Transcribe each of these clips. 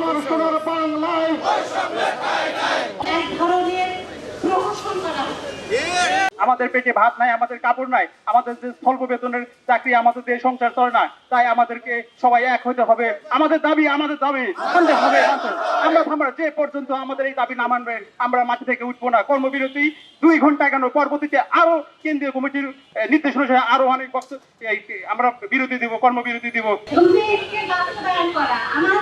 আমার সোনার বাংলায়। এক ধরনের প্রহসন করা। আমাদের পেটে ভাত নাই আমাদের কাপড় নাই আমাদের যে স্বল্প বেতনের চাকরি আমাদের দিয়ে সংসার চলে না তাই আমাদেরকে সবাই এক হতে হবে। আমাদের দাবি আমাদের দাবি মানতে হবে আমরা আমরা যে পর্যন্ত আমাদের এই দাবি না মানবে আমরা মাটি থেকে উঠবো না। কর্মবিরতি দুই ঘণ্টা কেন? পরবর্তীতে আরও কেন্দ্রীয় কমিটির নির্দেশ অনুসারে আরও অনেক বক্তব্য আমরা বিরতি দিব কর্মবিরতি দিব। আমার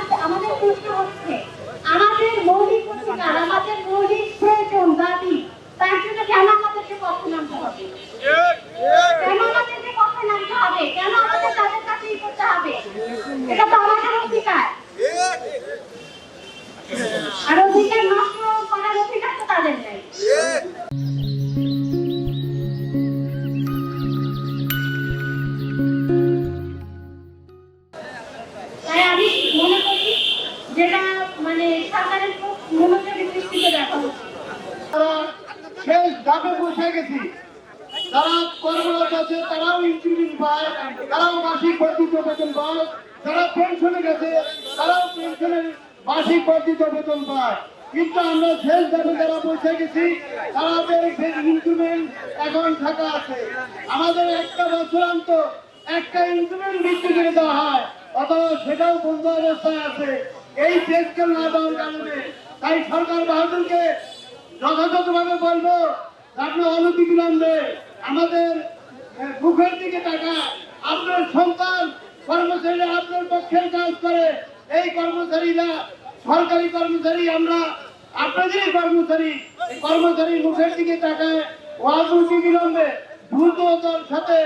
ধাপে পৌঁছে গেছি? যারা কর্মরত আছে, তারাও ইনক্রিমেন্ট পায়, তারাও মাসিক বর্ধিত বেতন পায়, যারা পেনশনে গেছে, তারাও পেনশনের মাসিক বর্ধিত বেতন পায়। কিন্তু আমরা শেষ ধাপে যারা পৌঁছে গেছি তাদের ইনক্রিমেন্ট এখন থাকা আছে। আমাদের একটা বছর অন্তর একটা ইনক্রিমেন্ট বৃদ্ধি করে দেওয়া হয়, অথবা সেটাও বন্ধ অবস্থায় আছে। এই দেশকে না দেওয়ার কারণে তাই সরকার বাহাদুরকে যথাযথভাবে বলব আপনি অনতি বিলম্বে আমাদের মুখের দিকে টাকা আপনার সন্তান কর্মচারীরা আপনার পক্ষের কাজ করে। এই কর্মচারীরা, সরকারি কর্মচারী আমরা, আপনাদেরই কর্মচারী। এই কর্মচারী মুখের দিকে টাকায় অনতি বিলম্বে দ্রুততার সাথে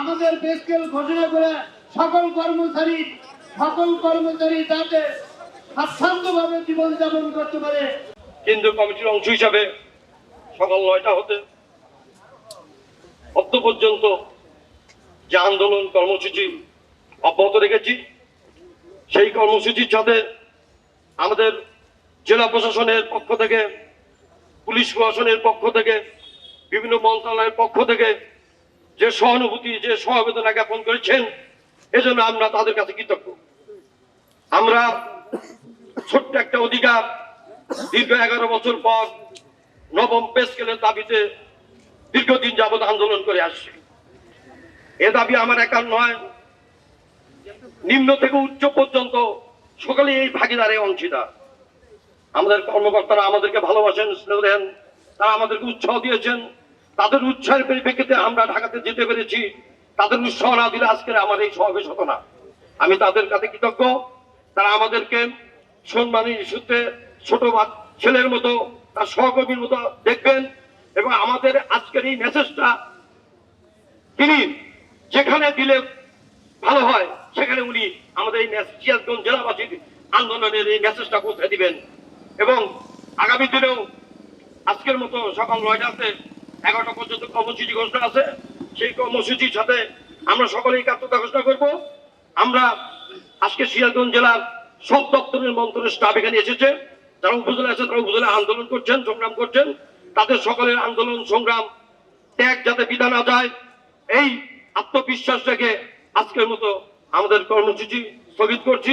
আমাদের বেস্কেল ঘোষণা করে সকল কর্মচারী সকল কর্মচারী যাতে স্বাচ্ছন্দ্যভাবে জীবনযাপন করতে পারে। কেন্দ্রীয় কমিটির অংশ হিসাবে সকাল নয়টা হতে অদ্য পর্যন্ত যে আন্দোলন কর্মসূচি অব্যাহত রেখেছি, সেই কর্মসূচির সাথে আমাদের জেলা প্রশাসনের পক্ষ থেকে, পুলিশ প্রশাসনের পক্ষ থেকে, বিভিন্ন মন্ত্রণালয়ের পক্ষ থেকে যে সহানুভূতি, যে সহবেদনা জ্ঞাপন করেছেন, এজন্য আমরা তাদের কাছে কৃতজ্ঞ। আমরা ছোট্ট একটা অধিকার, দীর্ঘ এগারো বছর পর নবম পে স্কেলের দাবিতে দীর্ঘদিন যাবৎ আন্দোলন করে আসছে। এ দাবি আমার একার নয়। নিম্ন থেকে উচ্চ পর্যন্ত সকলে এই ভাগিদারে অংশীদার। আমাদের কর্মকর্তারা আমাদেরকে ভালোবাসেন, স্নেহ দেন, তারা আমাদেরকে উৎসাহ দিয়েছেন। তাদের উৎসাহের পরিপ্রেক্ষিতে আমরা ঢাকাতে যেতে পেরেছি। তাদের উৎসাহ না দিলে আজকের আমার এই সমাবেশ হতো না। আমি তাদের কাছে কৃতজ্ঞ। তারা আমাদেরকে সম্মানী সূত্রে ছোট ছেলের মতো তার সহকর্মীর মতো দেখবেন এবং আমাদের আজকের এই মেসেজটা তিনি যেখানে দিলে ভালো হয়, সেখানে উনি আমাদের এই সিরাজগঞ্জ জেলাবাসীর আন্দোলনের এই মেসেজটা পৌঁছে দিবেন। এবং আগামী দিনেও আজকের মতো সকাল নয়টাতে এগারোটা পর্যন্ত কর্মসূচি ঘোষণা আছে। সেই কর্মসূচির সাথে আমরা সকলেই একাত্মতা ঘোষণা করব। আমরা আজকে সিরাজগঞ্জ জেলার সব দপ্তরের মন্ত্রণের স্টাফ এখানে এসেছে। যারা উপজেলা আছে, তারা উপজেলা আন্দোলন করছেন, সংগ্রাম করছেন। তাদের সকলের আন্দোলন, সংগ্রাম, ত্যাগ যাতে বিধা না যায়, এই আত্মবিশ্বাস রেখে আজকের মতো আমাদের কর্মসূচি স্থগিত করছি।